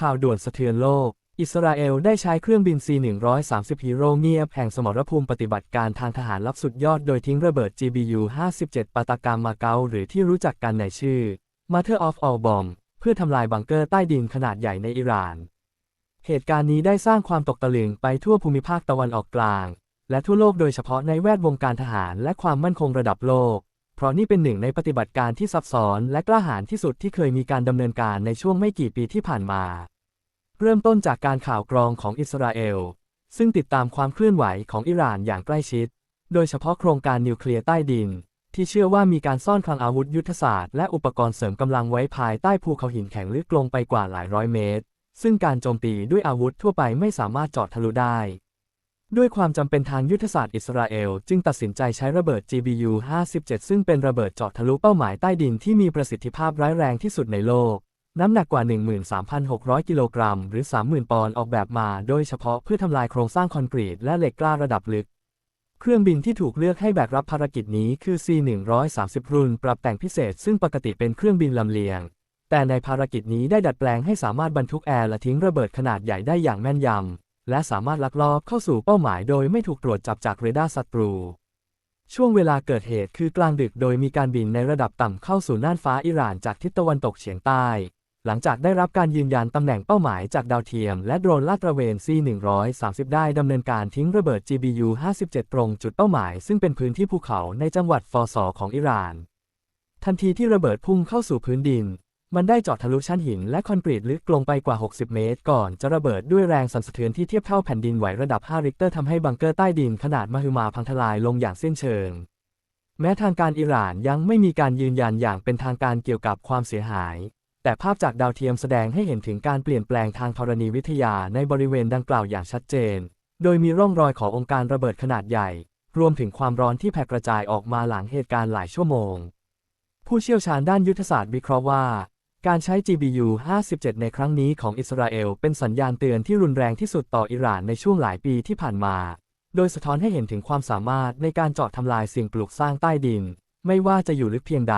ข่าวด่วนสะเทือนโลก อิสราเอลได้ใช้เครื่องบิน C-130 ฮีโร่เงียบแห่งสมรภูมิปฏิบัติการทางทหารลับสุดยอดโดยทิ้งระเบิด GBU-57 ปาตากามมาเกาหรือที่รู้จักกันในชื่อ Mother of All Bomb เพื่อทำลายบังเกอร์ใต้ดินขนาดใหญ่ในอิหร่าน เหตุการณ์นี้ได้สร้างความตกตะลึงไปทั่วภูมิภาคตะวันออกกลาง และทั่วโลกโดยเฉพาะในแวดวงการทหารและความมั่นคงระดับโลก เพราะนี่เป็นหนึ่งในปฏิบัติการที่ซับซ้อนและกล้าหาญที่สุดที่เคยมีการดำเนินการในช่วงไม่กี่ปีที่ผ่านมา เริ่มต้นจากการข่าวกรองของอิสราเอล ซึ่งติดตามความเคลื่อนไหวของอิหร่านอย่างใกล้ชิด โดยเฉพาะโครงการนิวเคลียร์ใต้ดิน ที่เชื่อว่ามีการซ่อนคลังอาวุธยุทธศาสตร์และอุปกรณ์เสริมกำลังไว้ภายใต้ภูเขาหินแข็งลึกลงไปกว่าหลายร้อยเมตร ซึ่งการโจมตีด้วยอาวุธทั่วไปไม่สามารถเจาะทะลุได้ ด้วยความจำเป็นทางยุทธศาสตร์อิสราเอล จึงตัดสินใจใช้ระเบิด GBU-57 ซึ่งเป็นระเบิดเจาะทะลุเป้าหมายใต้ดินที่มีประสิทธิภาพร้ายแรงที่สุดในโลก น้ำหนักกว่า 13,600 กิโลกรัม หรือ 30,000 ปอนด์ออกแบบมา โดยเฉพาะเพื่อทำลายโครงสร้างคอนกรีตและเหล็กกล้าระดับลึก เครื่องบินที่ถูกเลือกให้แบกรับภารกิจนี้คือ C-130 รุ่นปรับแต่งพิเศษ ซึ่งปกติเป็นเครื่องบินลำเลียง แต่ในภารกิจนี้ได้ดัดแปลงให้สามารถบรรทุกแอร์และทิ้งระเบิดขนาดใหญ่ได้อย่างแม่นยำ และสามารถลักลอบเข้าสู่เป้าหมายโดยไม่ถูกตรวจจับจากเรดาร์ศัตรู ช่วงเวลาเกิดเหตุคือกลางดึกโดยมีการบินในระดับต่ำเข้าสู่น่านฟ้าอิหร่านจากทิศตะวันตกเฉียงใต้ หลังจากได้รับการยืนยันตำแหน่งเป้าหมายจากดาวเทียม และโดรนลาดตระเวน C-130 ได้ดำเนินการทิ้งระเบิด GBU-57 ตรงจุดเป้าหมาย ซึ่งเป็นพื้นที่ภูเขาในจังหวัดฟอสอของอิหร่าน ทันทีที่ระเบิดพุ่งเข้าสู่พื้นดิน มันได้เจาะทะลุชั้นหินและคอนกรีตลึกลงไปกว่า 60 เมตร ก่อนจะระเบิดด้วยแรงสั่นสะเทือนที่เทียบเท่าแผ่นดินไหวระดับ 5 ริกเตอร์ทำให้บังเกอร์ใต้ดินขนาดมหึมาพังทลายลงอย่างสิ้นเชิง แม้ทางการอิหร่านยังไม่มีการยืนยันอย่างเป็นทางการเกี่ยวกับความเสียหาย แต่ภาพจากดาวเทียมแสดงให้เห็นถึงการเปลี่ยนแปลงทางธรณีวิทยาในบริเวณดังกล่าวอย่างชัดเจน โดยมีร่องรอยขององค์การระเบิดขนาดใหญ่ รวมถึงความร้อนที่แผ่กระจายออกมาหลังเหตุการณ์หลายชั่วโมง ผู้เชี่ยวชาญด้านยุทธศาสตร์วิเคราะห์ว่า การใช้ GBU-57 ในครั้งนี้ของอิสราเอลเป็นสัญญาณเตือนที่รุนแรงที่สุดต่ออิหร่านในช่วงหลายปีที่ผ่านมา โดยสะท้อนให้เห็นถึงความสามารถในการเจาะทำลายสิ่งปลูกสร้างใต้ดิน ไม่ว่าจะอยู่ลึกเพียงใด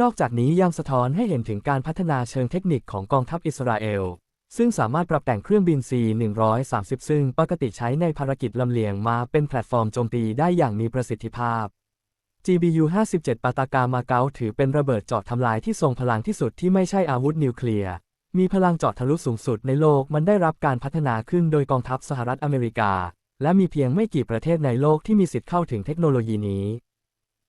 นอกจากนี้ยังสะท้อนให้เห็นถึงการพัฒนาเชิงเทคนิคของกองทัพอิสราเอล ซึ่งสามารถปรับแต่งเครื่องบิน C-130 ซึ่งปกติใช้ในภารกิจลำเลียงมาเป็นแพลตฟอร์มโจมตีได้อย่างมีประสิทธิภาพ GBU-57 ปาตากามาเก๊าถือเป็นระเบิดเจาะทำลายที่ทรงพลังที่สุดที่ไม่ใช่อาวุธนิวเคลียร์ มีพลังเจาะทะลุสูงสุดในโลกมันได้รับการพัฒนาขึ้นโดยกองทัพสหรัฐอเมริกา และมีเพียงไม่กี่ประเทศในโลกที่มีสิทธิ์เข้าถึงเทคโนโลยีนี้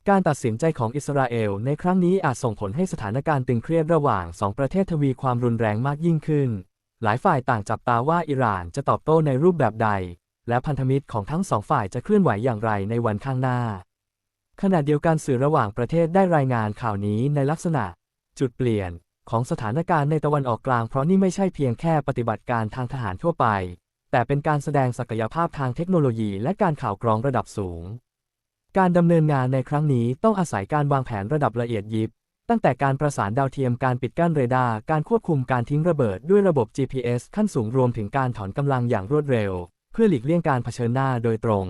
การตัดสินใจของอิสราเอลในครั้งนี้อาจส่งผลให้สถานการณ์ตึงเครียดระหว่างสองประเทศทวีความรุนแรงมากยิ่งขึ้น หลายฝ่ายต่างจับตาว่าอิหร่านจะตอบโต้ในรูปแบบใด และพันธมิตรของทั้งสองฝ่ายจะเคลื่อนไหวอย่างไรในวันข้างหน้า ขณะเดียวกันสื่อระหว่างประเทศได้รายงานข่าวนี้ในลักษณะ จุดเปลี่ยนของสถานการณ์ในตะวันออกกลางเพราะนี่ไม่ใช่เพียงแค่ปฏิบัติการทางทหารทั่วไป แต่เป็นการแสดงศักยภาพทางเทคโนโลยีและการข่าวกรองระดับสูง การดำเนินงานในครั้งนี้ต้องอาศัยการวางแผนระดับละเอียดยิบ ตั้งแต่การประสานดาวเทียมการปิดกั้นเรดาร์การควบคุมการทิ้งระเบิดด้วยระบบ GPS ขั้นสูงรวมถึงการถอนกำลังอย่างรวดเร็ว เพื่อหลีกเลี่ยงการเผชิญหน้าโดยตรง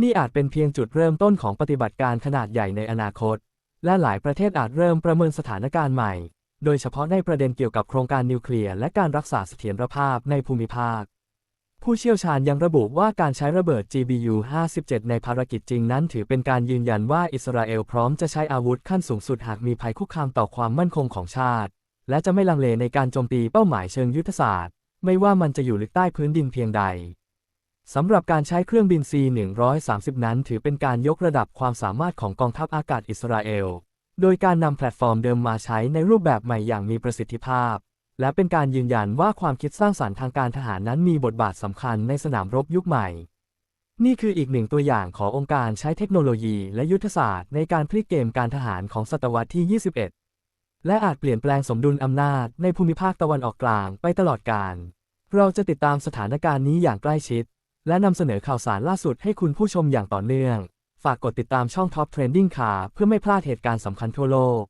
นี่อาจเป็นเพียงจุดเริ่มต้นของปฏิบัติการขนาดใหญ่ในอนาคต และหลายประเทศอาจเริ่มประเมินสถานการณ์ใหม่ โดยเฉพาะในประเด็นเกี่ยวกับโครงการนิวเคลียร์และการรักษาเสถียรภาพในภูมิภาค ผู้เชี่ยวชาญยังระบุว่าการใช้ระเบิด GBU-57 ในภารกิจจริงนั้นถือเป็นการยืนยันว่าอิสราเอลพร้อมจะใช้อาวุธขั้นสูงสุดหากมีภัยคุกคามต่อความมั่นคงของชาติ และจะไม่ลังเลในการโจมตีเป้าหมายเชิงยุทธศาสตร์ ไม่ว่ามันจะอยู่ลึกใต้พื้นดินเพียงใด สำหรับการใช้เครื่องบิน C-130 นั้นถือเป็นการยกระดับความสามารถของกองทัพอากาศอิสราเอล โดยการนำแพลตฟอร์มเดิมมาใช้ในรูปแบบใหม่อย่างมีประสิทธิภาพ และเป็นการยืนยันว่าความคิดสร้างสรรค์ทางการทหารนั้นมีบทบาทสำคัญในสนามรบยุคใหม่ นี่คืออีกหนึ่งตัวอย่างขององค์การใช้เทคโนโลยีและยุทธศาสตร์ในการพลิกเกมการทหารของศตวรรษที่ 21 และอาจเปลี่ยนแปลงสมดุลอำนาจในภูมิภาคตะวันออกกลางไปตลอดกาล เราจะติดตามสถานการณ์นี้อย่างใกล้ชิด และนำเสนอข่าวสารล่าสุดให้คุณผู้ชมอย่างต่อเนื่อง ฝากกดติดตามช่อง Top Trending ค่ะเพื่อไม่พลาดเหตุการณ์สำคัญทั่วโลก